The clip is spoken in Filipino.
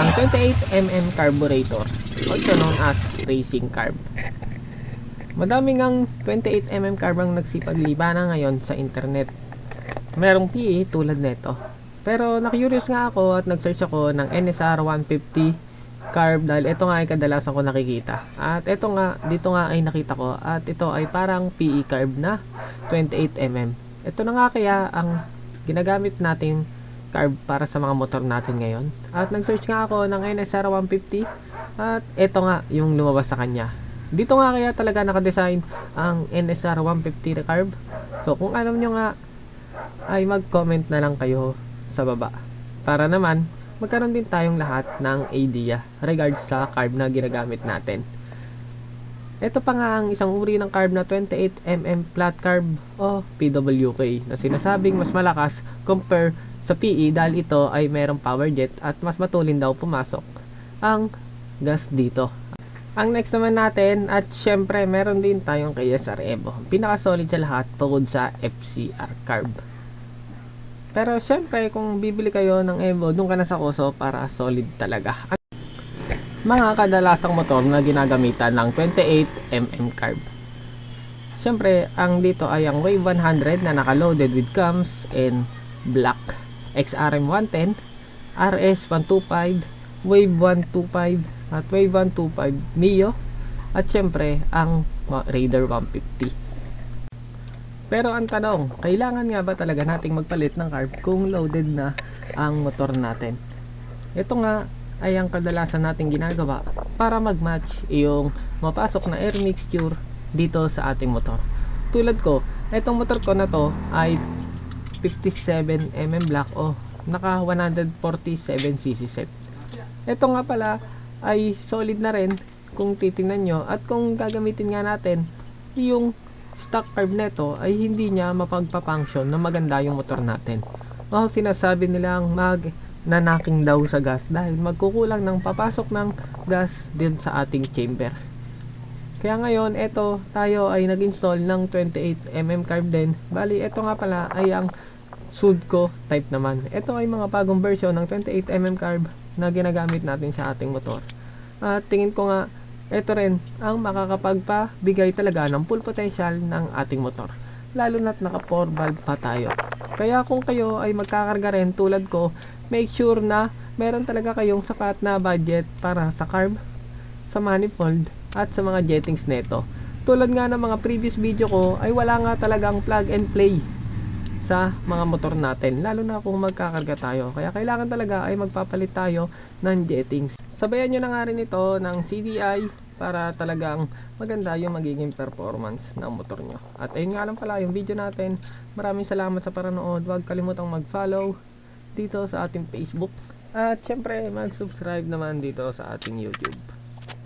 ang 28mm carburetor, also known as racing carb. Madaming ang 28mm carb ang nagsipaglibanan ngayon sa internet. Merong PE tulad nito. Pero na-curious nga ako at nag-search ako ng NSR 150 carb dahil ito nga ay kadalasan ko nakikita. At ito nga, dito nga ay nakita ko at ito ay parang PE carb na 28mm. Ito na nga kaya ang ginagamit natin carb para sa mga motor natin ngayon. At nag-search nga ako ng NSR 150 at ito nga yung lumabas sa kanya. Dito nga kaya talaga nakadesign ang NSR 150 na carb. So kung alam nyo nga ay mag-comment na lang kayo sa baba. Para naman magkaroon din tayong lahat ng idea regards sa carb na ginagamit natin. Ito pa nga ang isang uri ng carb na 28mm flat carb o PWK na sinasabing mas malakas compare sa PE dahil ito ay merong power jet at mas matulin daw pumasok ang gas dito. Ang next naman natin at syempre meron din tayong KSR Evo. Pinaka-solid sa lahat bukod sa FCR carb. Pero syempre kung bibili kayo ng Evo, doon ka na sa Kuso para solid talaga. At mga kadalasang motor na ginagamitan ng 28mm carb. Syempre, ang dito ay ang Wave 100 na naka-loaded with cams and black XRM 110, RS 125, Wave 125, at Wave 125 Neo, at syempre, ang Raider 150. Pero ang tanong, kailangan nga ba talaga nating magpalit ng carb kung loaded na ang motor natin? Ito nga ay ang kadalasan nating ginagawa para mag-match yung mapasok na air mixture dito sa ating motor. Tulad ko, itong motor ko na to ay 57mm black o naka 147cc set. Ito nga pala ay solid na rin kung titingnan nyo at kung gagamitin nga natin yung stock carb neto ay hindi niya mapagpapunction na maganda yung motor natin. O sinasabi nilang mag nanaking daw sa gas dahil magkukulang ng papasok ng gas din sa ating chamber. Kaya ngayon, ito tayo ay nag-install ng 28mm carb din. Bali, ito nga pala ay ang Sudco type naman. Ito ay mga bagong version ng 28mm carb na ginagamit natin sa ating motor. At tingin ko nga, ito rin ang makakapagpabigay talaga ng full potential ng ating motor. Lalo na't naka 4 valve pa tayo. Kaya kung kayo ay magkakarga rin tulad ko, make sure na meron talaga kayong sapat na budget para sa carb, sa manifold, at sa mga jettings neto. Tulad nga ng mga previous video ko, ay wala nga talagang plug and play sa mga motor natin lalo na kung magkakarga tayo. Kaya kailangan talaga ay magpapalit tayo ng jettings. Sabayan nyo na nga rin ito ng CDI para talagang maganda yung magiging performance ng motor nyo. At ayun nga lang pala yung video natin. Maraming salamat sa paranood. Huwag kalimutang mag follow dito sa ating Facebook. At syempre mag subscribe naman dito sa ating YouTube